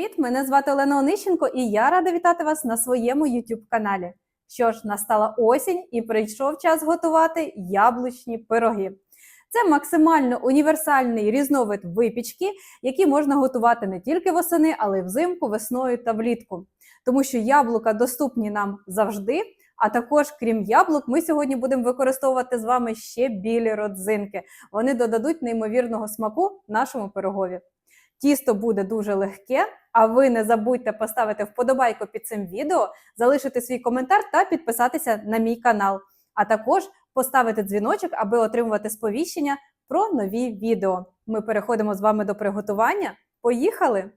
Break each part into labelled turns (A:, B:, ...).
A: привіт! Мене звати Олена Онищенко і я рада вітати вас на своєму YouTube каналі. Що ж, настала осінь і прийшов час готувати яблучні пироги. Це максимально універсальний різновид випічки, який можна готувати не тільки восени, але й взимку, весною та влітку. Тому що яблука доступні нам завжди. А також, крім яблук, ми сьогодні будемо використовувати з вами ще білі родзинки. Вони додадуть неймовірного смаку нашому пирогові. Тісто буде дуже легке, а ви не забудьте поставити вподобайку під цим відео, залишити свій коментар та підписатися на мій канал. А також поставити дзвіночок, аби отримувати сповіщення про нові відео. Ми переходимо з вами до приготування. Поїхали!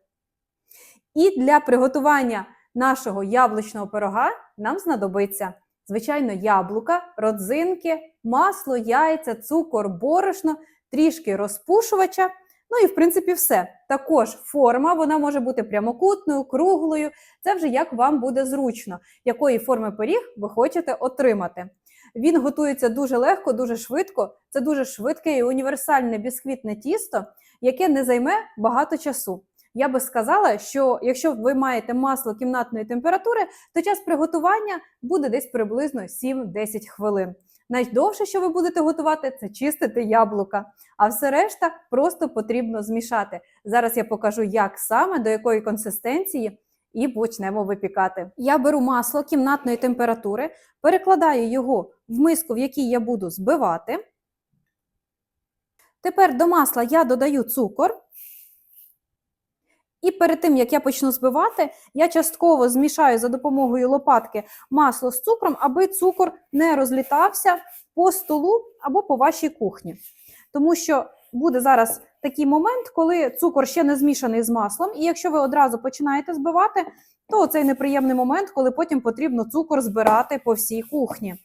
A: І для приготування нашого яблучного пирога нам знадобиться, звичайно, яблука, родзинки, масло, яйця, цукор, борошно, трішки розпушувача. Ну і в принципі все. Також форма вона може бути прямокутною, круглою. Це вже як вам буде зручно, якої форми пиріг ви хочете отримати. Він готується дуже легко, дуже швидко. Це дуже швидке і універсальне бісквітне тісто, яке не займе багато часу. Я би сказала, що якщо ви маєте масло кімнатної температури, то час приготування буде десь приблизно 7-10 хвилин. Найдовше, що ви будете готувати, це чистити яблука, а все решта просто потрібно змішати. Зараз я покажу, як саме до якої консистенції і почнемо випікати. Я беру масло кімнатної температури, перекладаю його в миску, в якій я буду збивати. Тепер до масла я додаю цукор. І перед тим, як я почну збивати, я частково змішаю за допомогою лопатки масло з цукром, аби цукор не розлітався по столу або по вашій кухні. Тому що буде зараз такий момент, коли цукор ще не змішаний з маслом, і якщо ви одразу починаєте збивати, то цей неприємний момент, коли потім потрібно цукор збирати по всій кухні.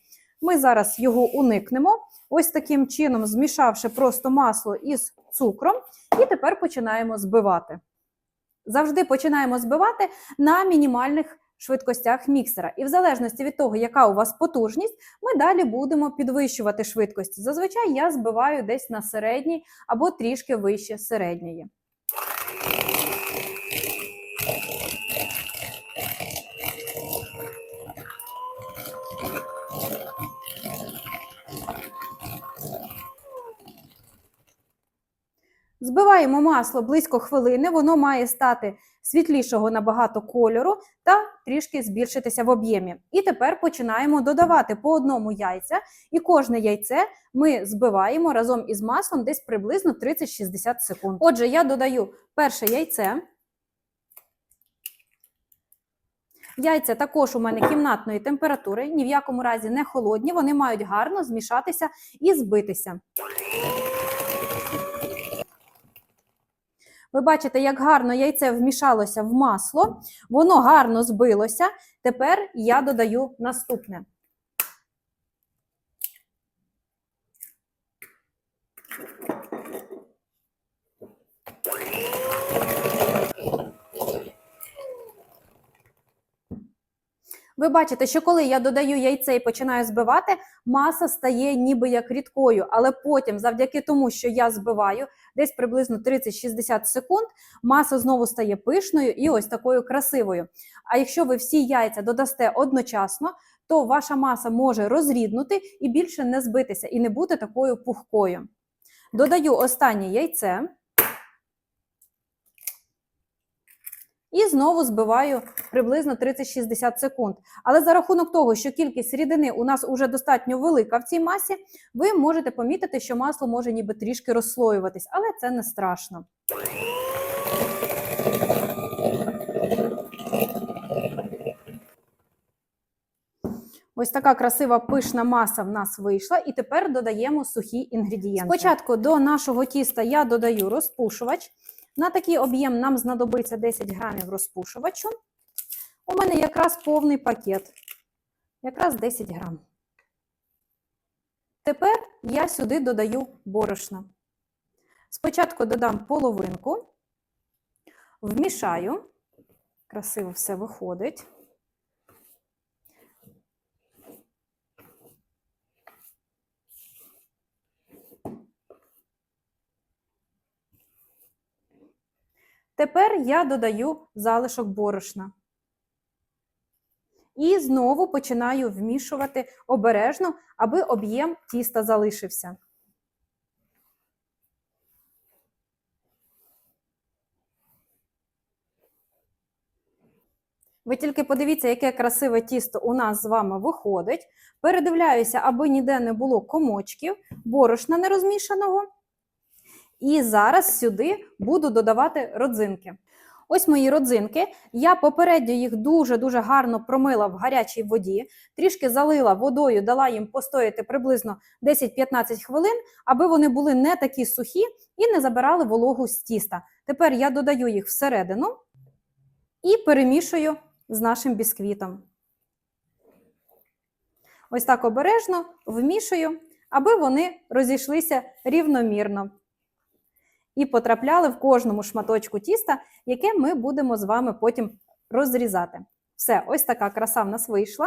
A: Ми зараз його уникнемо. Ось таким чином, змішавши просто масло із цукром, і тепер починаємо збивати. Завжди починаємо збивати на мінімальних швидкостях міксера. І в залежності від того, яка у вас потужність, ми далі будемо підвищувати швидкості. Зазвичай я збиваю десь на середній або трішки вище середньої. Збиваємо масло близько хвилини, воно має стати світлішого набагато кольору та трішки збільшитися в об'ємі. І тепер починаємо додавати по одному яйця, і кожне яйце ми збиваємо разом із маслом десь приблизно 30-60 секунд. Отже, я додаю перше яйце. Яйця також у мене кімнатної температури, ні в якому разі не холодні, вони мають гарно змішатися і збитися. Ви бачите, як гарно яйце вмішалося в масло, воно гарно збилося. Тепер я додаю наступне. Ви бачите, що коли я додаю яйце і починаю збивати, маса стає ніби як рідкою, але потім, завдяки тому, що я збиваю, десь приблизно 30-60 секунд, маса знову стає пишною і ось такою красивою. А якщо ви всі яйця додасте одночасно, то ваша маса може розріднути і більше не збитися, і не бути такою пухкою. Додаю останнє яйце. І знову збиваю приблизно 30-60 секунд. Але за рахунок того, що кількість рідини у нас уже достатньо велика в цій масі, ви можете помітити, що масло може ніби трішки розслоюватись, але це не страшно. Ось така красива пишна маса в нас вийшла, і тепер додаємо сухі інгредієнти. Спочатку до нашого тіста я додаю розпушувач. На такий об'єм нам знадобиться 10 грамів розпушувачу. У мене якраз повний пакет, якраз 10 грам. Тепер я сюди додаю борошно. Спочатку додам половинку, вмішаю, красиво все виходить. Тепер я додаю залишок борошна. І знову починаю вмішувати обережно, аби об'єм тіста залишився. Ви тільки подивіться, яке красиве тісто у нас з вами виходить. Передивляюся, аби ніде не було комочків, борошна нерозмішаного. І зараз сюди буду додавати родзинки. Ось мої родзинки. Я попередньо їх дуже-дуже гарно промила в гарячій воді, трішки залила водою, дала їм постояти приблизно 10-15 хвилин, аби вони були не такі сухі і не забирали вологу з тіста. Тепер я додаю їх всередину і перемішую з нашим бісквітом. Ось так обережно вмішую, аби вони розійшлися рівномірно і потрапляли в кожному шматочку тіста, яке ми будемо з вами потім розрізати. Все, ось така краса в нас вийшла.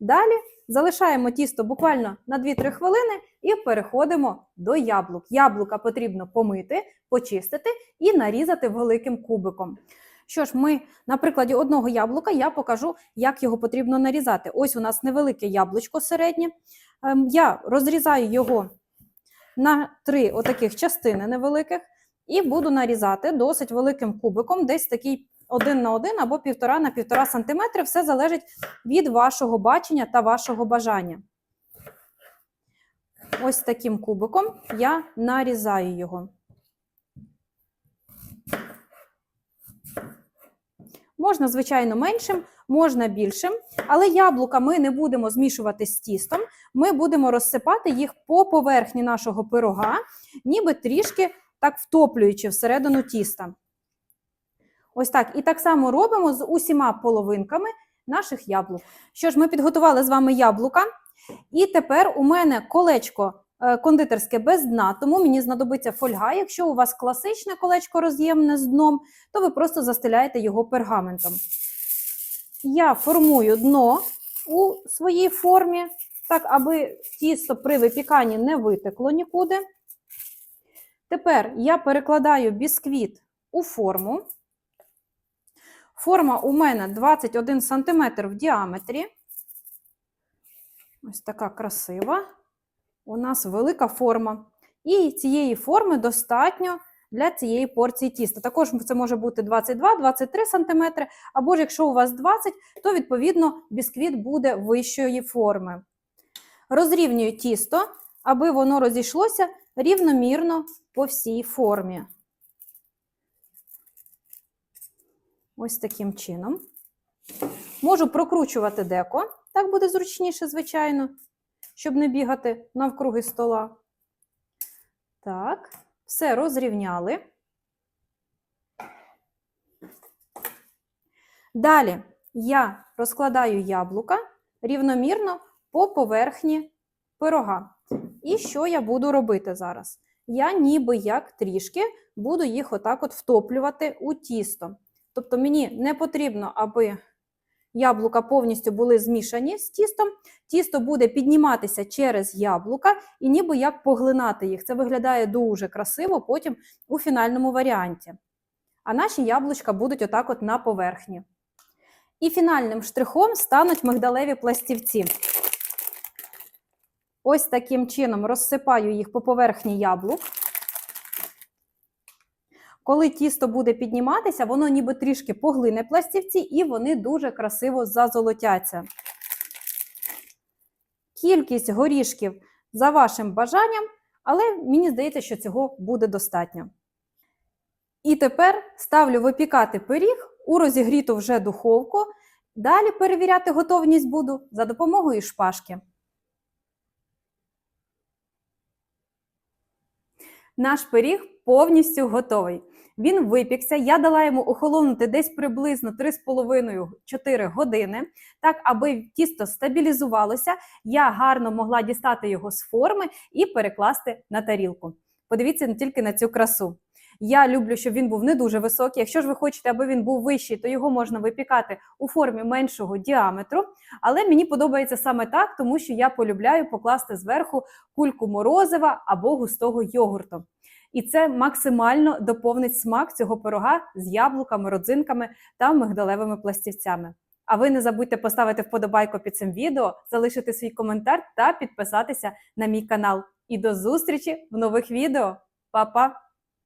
A: Далі залишаємо тісто буквально на 2-3 хвилини і переходимо до яблук. Яблука потрібно помити, почистити і нарізати великим кубиком. Що ж, ми на прикладі одного яблука я покажу, як його потрібно нарізати. Ось у нас невелике яблучко середнє. Ем, Я розрізаю його на три отаких частини невеликих і буду нарізати досить великим кубиком, десь такий один на один або півтора на півтора сантиметри. Все залежить від вашого бачення та вашого бажання. Ось таким кубиком я нарізаю його. Можна, звичайно, меншим, можна більшим, але яблука ми не будемо змішувати з тістом, ми будемо розсипати їх по поверхні нашого пирога, ніби трішки так втоплюючи всередину тіста. Ось так. І так само робимо з усіма половинками наших яблук. Що ж, ми підготували з вами яблука, і тепер у мене колечко е, кондитерське без дна, тому мені знадобиться фольга. Якщо у вас класичне колечко роз'ємне з дном, то ви просто застеляєте його пергаментом. Я формую дно у своїй формі, так, аби тісто при випіканні не витекло нікуди. Тепер я перекладаю бісквіт у форму. Форма у мене 21 см в діаметрі. Ось така красива. У нас велика форма. І цієї форми достатньо для цієї порції тіста. Також це може бути 22-23 см, або ж якщо у вас 20, то відповідно бісквіт буде вищої форми. Розрівнюю тісто, аби воно розійшлося рівномірно по всій формі. Ось таким чином. Можу прокручувати деко, так буде зручніше, звичайно, щоб не бігати навкруги стола. Так, все розрівняли. Далі я розкладаю яблука рівномірно по поверхні пирога. І що я буду робити зараз? Я ніби як трішки буду їх отак от втоплювати у тісто. Тобто мені не потрібно, аби яблука повністю були змішані з тістом. Тісто буде підніматися через яблука і ніби як поглинати їх. Це виглядає дуже красиво потім у фінальному варіанті. А наші яблучка будуть отак от на поверхні. І фінальним штрихом стануть мигдалеві пластівці. Ось таким чином розсипаю їх по поверхні яблук. Коли тісто буде підніматися, воно ніби трішки поглине пластівці, і вони дуже красиво зазолотяться. Кількість горішків за вашим бажанням, але мені здається, що цього буде достатньо. І тепер ставлю випікати пиріг у розігріту вже духовку. Далі перевіряти готовність буду за допомогою шпажки. Наш пиріг повністю готовий. Він випікся. Я дала йому охолонути десь приблизно 3,5-4 години, так аби тісто стабілізувалося, я гарно могла дістати його з форми і перекласти на тарілку. Подивіться тільки на цю красу. Я люблю, щоб він був не дуже високий. Якщо ж ви хочете, аби він був вищий, то його можна випікати у формі меншого діаметру. Але мені подобається саме так, тому що я полюбляю покласти зверху кульку морозива або густого йогурту. І це максимально доповнить смак цього пирога з яблуками, родзинками та мигдалевими пластівцями. А ви не забудьте поставити вподобайку під цим відео, залишити свій коментар та підписатися на мій канал. І до зустрічі в нових відео. Па-па!